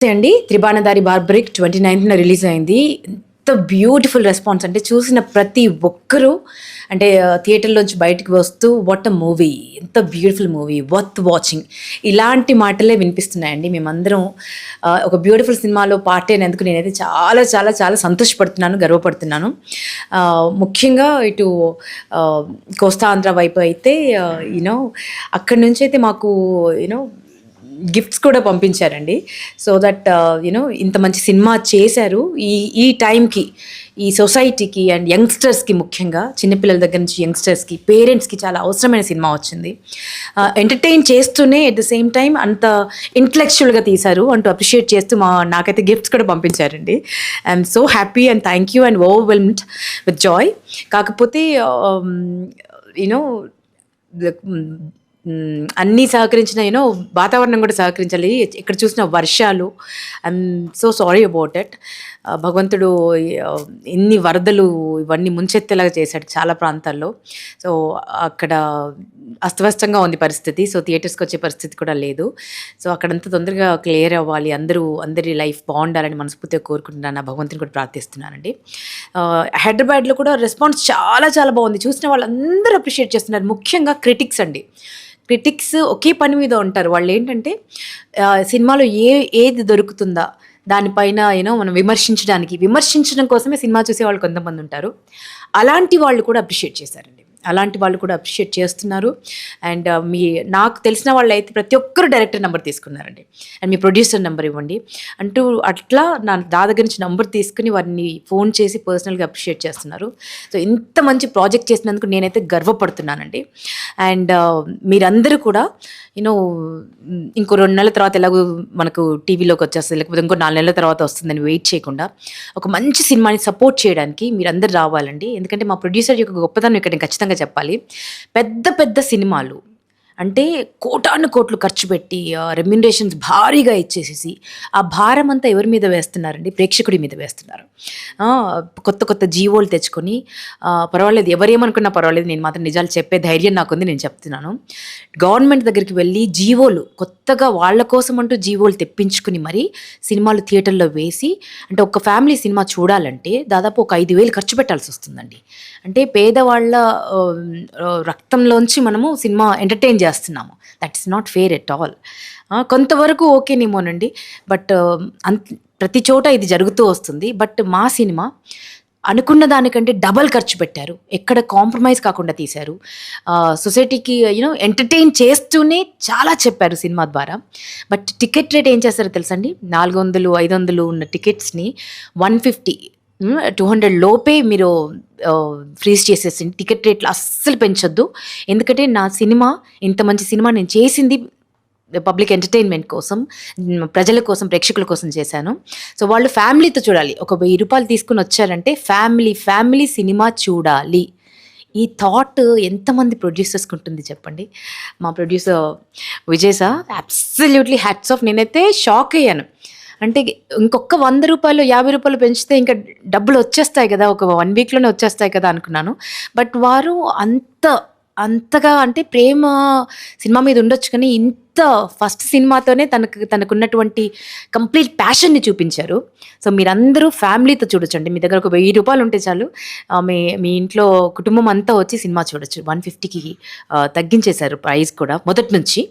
నమస్తే అండి. త్రిబాణధారి బార్బరిక్ ట్వంటీ నైన్త్న రిలీజ్ అయింది. ఎంత బ్యూటిఫుల్ రెస్పాన్స్ అంటే చూసిన ప్రతి ఒక్కరూ అంటే థియేటర్లోంచి బయటకు వస్తూ వాట్ అ మూవీ! ఎంత బ్యూటిఫుల్ మూవీ! Worth watching! ఇలాంటి మాటలే వినిపిస్తున్నాయండి. మేమందరం ఒక బ్యూటిఫుల్ సినిమాలో పార్ట్ అయినందుకు నేనైతే చాలా చాలా చాలా సంతోషపడుతున్నాను గర్వపడుతున్నాను. ముఖ్యంగా ఇటు కోస్తాంధ్ర వైపు అయితే యూనో అక్కడి నుంచి అయితే మాకు యూనో గిఫ్ట్స్ కూడా పంపించారండి. సో దట్ యునో ఇంత మంచి సినిమా చేశారు. ఈ ఈ టైంకి ఈ సొసైటీకి అండ్ యంగ్స్టర్స్కి ముఖ్యంగా చిన్నపిల్లల దగ్గర నుంచి యంగ్స్టర్స్కి పేరెంట్స్కి చాలా అవసరమైన సినిమా వచ్చింది. Uh, ఎంటర్టైన్ చేస్తూనే ఎట్ ద సేమ్ టైం అంత ఇంటలెక్చువల్గా తీశారు. అంటూ అప్రిషియేట్ చేస్తూ మా నాకైతే గిఫ్ట్స్ కూడా పంపించారండి. I'm so happy and thank you and overwhelmed with joy కాకపోతే um, యూనో అన్నీ సహకరించిన యూనో వాతావరణం కూడా సహకరించాలి. ఇక్కడ చూసిన వర్షాలు. I'm so sorry about it భగవంతుడు ఎన్ని వరదలు ఇవన్నీ ముంచెత్తేలాగా చేశాడు చాలా ప్రాంతాల్లో. సో అక్కడ అస్తవ్యస్తంగా ఉంది పరిస్థితి. సో థియేటర్స్కి వచ్చే పరిస్థితి కూడా లేదు. సో అక్కడంతా తొందరగా క్లియర్ అవ్వాలి. అందరూ అందరి లైఫ్ బాగుండాలని మనస్ఫూర్తిగా కోరుకుంటున్నాను. భగవంతుని కూడా ప్రార్థిస్తున్నానండి. హైదరాబాద్లో కూడా రెస్పాన్స్ చాలా చాలా బాగుంది. చూసిన వాళ్ళందరూ అప్రిషియేట్ చేస్తున్నారు. ముఖ్యంగా క్రిటిక్స్ అండి. క్రిటిక్స్ ఒకే పని మీద ఉంటారు. వాళ్ళు ఏంటంటే సినిమాలో ఏ ఏది దొరుకుతుందా దానిపైన ఏనో మనం విమర్శించడానికి. విమర్శించడం కోసమే సినిమా చూసే వాళ్ళు కొంతమంది ఉంటారు. అలాంటి వాళ్ళు కూడా అప్రిషియేట్ చేశారండి. అలాంటి వాళ్ళు కూడా అప్రిషియేట్ చేస్తున్నారు. అండ్ uh, మీ నాకు తెలిసిన వాళ్ళు అయితే ప్రతి ఒక్కరు డైరెక్టర్ నెంబర్ తీసుకున్నారండి. అండ్ మీ ప్రొడ్యూసర్ నెంబర్ ఇవ్వండి. అంటూ అట్లా నా దా దగ్గర నుంచి నెంబర్ తీసుకుని వారిని ఫోన్ చేసి పర్సనల్గా అప్రిషియేట్ చేస్తున్నారు. సో ఇంత మంచి ప్రాజెక్ట్ చేసినందుకు నేనైతే గర్వపడుతున్నానండి. అండ్ uh, మీరందరూ కూడా యూనో ఇంకో రెండు నెలల తర్వాత ఎలాగో మనకు టీవీలోకి వచ్చేస్తుంది లేకపోతే ఇంకో నాలుగు నెలల తర్వాత వస్తుందని వెయిట్ చేయకుండా ఒక మంచి సినిమాని సపోర్ట్ చేయడానికి మీరందరూ రావాలండి. ఎందుకంటే మా ప్రొడ్యూసర్ యొక్క గొప్పతనం ఇక్కడ ఖచ్చితంగా ఖచ్చితంగా చెప్పాలి. పెద్ద పెద్ద సినిమాలు అంటే కోటాను కోట్లు ఖర్చు పెట్టి రెమ్యునరేషన్స్ భారీగా ఇచ్చేసేసి ఆ భారం అంతా ఎవరి మీద వేస్తున్నారండి? ప్రేక్షకుడి మీద వేస్తున్నారు. కొత్త కొత్త జీవోలు తెచ్చుకొని పర్వాలేదు ఎవరేమనుకున్నా పర్వాలేదు నేను మాత్రం నిజాలు చెప్పే ధైర్యం నాకుంది నేను చెప్తున్నాను. గవర్నమెంట్ దగ్గరికి వెళ్ళి జీవోలు కొత్తగా వాళ్ళ కోసం అంటూ జీవోలు తెప్పించుకుని మరి సినిమాలు థియేటర్లో వేసి అంటే ఒక ఫ్యామిలీ సినిమా చూడాలంటే దాదాపు ఒక ఐదు వేలు ఖర్చు పెట్టాల్సి వస్తుందండి. అంటే పేదవాళ్ళ రక్తంలోంచి మనము సినిమా ఎంటర్టైన్ చేస్తాం. చేస్తున్నాము. That is not fair at all కొంతవరకు ఓకేనేమోనండి బట్ అంత ప్రతి చోట ఇది జరుగుతూ వస్తుంది. బట్ మా సినిమా అనుకున్న దానికంటే డబల్ ఖర్చు పెట్టారు. ఎక్కడ కాంప్రమైజ్ కాకుండా తీశారు. సొసైటీకి యూనో ఎంటర్టైన్ చేస్తూనే చాలా చెప్పారు సినిమా ద్వారా. బట్ టికెట్ రేట్ ఏం చేస్తారో తెలుసండి? నాలుగు వందలు ఐదు వందలు ఉన్న టికెట్స్ని వన్ ఫిఫ్టీ టూ హండ్రెడ్ లోపే మీరు ఫ్రీజ్ చేసేసింది టికెట్ రేట్లు అస్సలు పెంచొద్దు. ఎందుకంటే నా సినిమా ఇంత మంచి సినిమా నేను చేసింది పబ్లిక్ ఎంటర్టైన్మెంట్ కోసం ప్రజల కోసం ప్రేక్షకుల కోసం చేశాను. సో వాళ్ళు ఫ్యామిలీతో చూడాలి. ఒక వెయ్యి రూపాయలు తీసుకుని వచ్చారంటే ఫ్యామిలీ ఫ్యామిలీ సినిమా చూడాలి. ఈ థాట్ ఎంతమంది ప్రొడ్యూసర్స్కి ఉంటుంది చెప్పండి? మా producer Vijay sir absolutely hats off నేనైతే షాక్ అయ్యాను. అంటే ఇంకొక వంద రూపాయలు యాభై రూపాయలు పెంచితే ఇంకా డబ్బులు వచ్చేస్తాయి కదా ఒక వన్ వీక్లోనే వచ్చేస్తాయి కదా అనుకున్నాను. బట్ వారు అంత అంతగా అంటే ప్రేమ సినిమా మీద ఉండొచ్చు కానీ ఇంత ఫస్ట్ సినిమాతోనే తనకు తనకున్నటువంటి కంప్లీట్ ప్యాషన్ని చూపించారు. సో మీరందరూ ఫ్యామిలీతో చూడొచ్చండి. మీ దగ్గర ఒక వెయ్యి రూపాయలు ఉంటే చాలు. మీ మీ ఇంట్లో కుటుంబం అంతా వచ్చి సినిమా చూడొచ్చు. వన్ ఫిఫ్టీకి తగ్గించేశారు ప్రైస్ కూడా మొదటి నుంచి.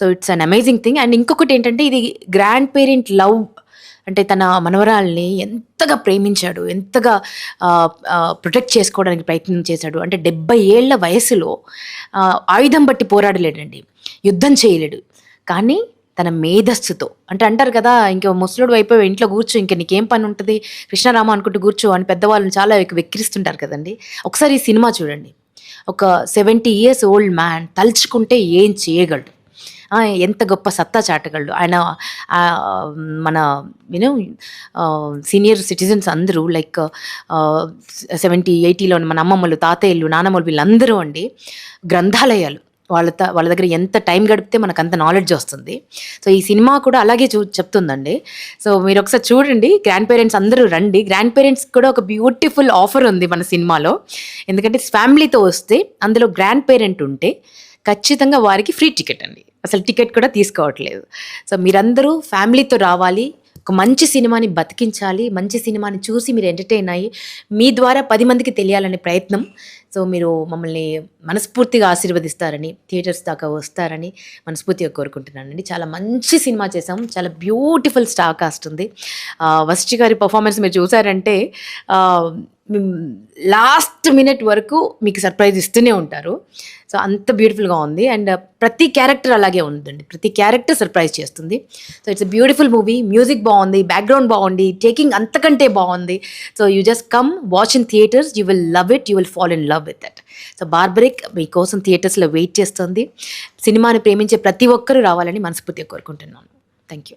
So it's an amazing thing. And ఇంకొకటి ఏంటంటే ఇది గ్రాండ్ పేరెంట్ లవ్ అంటే తన మనవరాల్ని ఎంతగా ప్రేమించాడు ఎంతగా ప్రొటెక్ట్ చేసుకోవడానికి ప్రయత్నం చేశాడు. అంటే డెబ్బై ఏళ్ళ వయసులో ఆయుధం బట్టి పోరాడలేడండి. యుద్ధం చేయలేడు. కానీ తన మేధస్సుతో అంటే అంటారు కదా ఇంకా ముసలుడు అయిపోయి ఇంట్లో కూర్చో ఇంకా నీకేం పని ఉంటుంది? కృష్ణారామ అనుకుంటూ కూర్చో అని పెద్దవాళ్ళని చాలా వెక్కిరిస్తుంటారు కదండి. ఒకసారి ఈ సినిమా చూడండి. ఒక సెవెంటీ ఇయర్స్ ఓల్డ్ మ్యాన్ తలుచుకుంటే ఏం చేయగలడు? ఎంత గొప్ప సత్తా చాటగలడు. ఆయన మన యూనో సీనియర్ సిటిజన్స్ అందరూ లైక్ సెవెంటీ ఎయిటీలో మన అమ్మమ్మలు తాతయ్యలు నానమ్మలు వీళ్ళందరూ అండి గ్రంథాలయాలు. వాళ్ళ వాళ్ళ దగ్గర ఎంత టైం గడిపితే మనకు అంత నాలెడ్జ్ వస్తుంది. సో ఈ సినిమా కూడా అలాగే చూ చెప్తుందండి. సో మీరు ఒకసారి చూడండి గ్రాండ్ పేరెంట్స్ అందరూ రండి. గ్రాండ్ పేరెంట్స్ కూడా ఒక బ్యూటిఫుల్ ఆఫర్ ఉంది మన సినిమాలో. ఎందుకంటే ఫ్యామిలీతో వస్తే అందులో గ్రాండ్ పేరెంట్ ఉంటే ఖచ్చితంగా వారికి ఫ్రీ టికెట్ అండి. అసలు టికెట్ కూడా తీసుకోవట్లేదు. సో మీరందరూ ఫ్యామిలీతో రావాలి ఒక మంచి సినిమాని బతికించాలి మంచి సినిమాని చూసి మీరు ఎంటర్టైన్ అయ్యి మీ ద్వారా పది మందికి తెలియాలనే ప్రయత్నం. సో మీరు మమ్మల్ని మనస్ఫూర్తిగా ఆశీర్వదిస్తారని థియేటర్స్ దాకా వస్తారని మనస్ఫూర్తిగా కోరుకుంటున్నానండి చాలా మంచి సినిమా చేసాం చాలా బ్యూటిఫుల్ స్టార్ కాస్ట్ ఉంది. వశిష్ఠి గారి పర్ఫార్మెన్స్ మీరు చూసారంటే లాస్ట్ మినిట్ వరకు మీకు సర్ప్రైజ్ ఇస్తూనే ఉంటారు. సో అంత బ్యూటిఫుల్గా ఉంది. అండ్ ప్రతి క్యారెక్టర్ అలాగే ఉందండి. ప్రతి క్యారెక్టర్ సర్ప్రైజ్ చేస్తుంది. So it's beautiful movie music బాగుంది. బ్యాక్గ్రౌండ్ బాగుంది. టేకింగ్ అంతకంటే బాగుంది. So you just come watch in theatres you will love it you will fall in love with that so Barbarik మీకోసం థియేటర్స్లో వెయిట్ చేస్తుంది. సినిమాని ప్రేమించే ప్రతి ఒక్కరూ రావాలని మనస్ఫూర్తిగా కోరుకుంటున్నాను. Thank you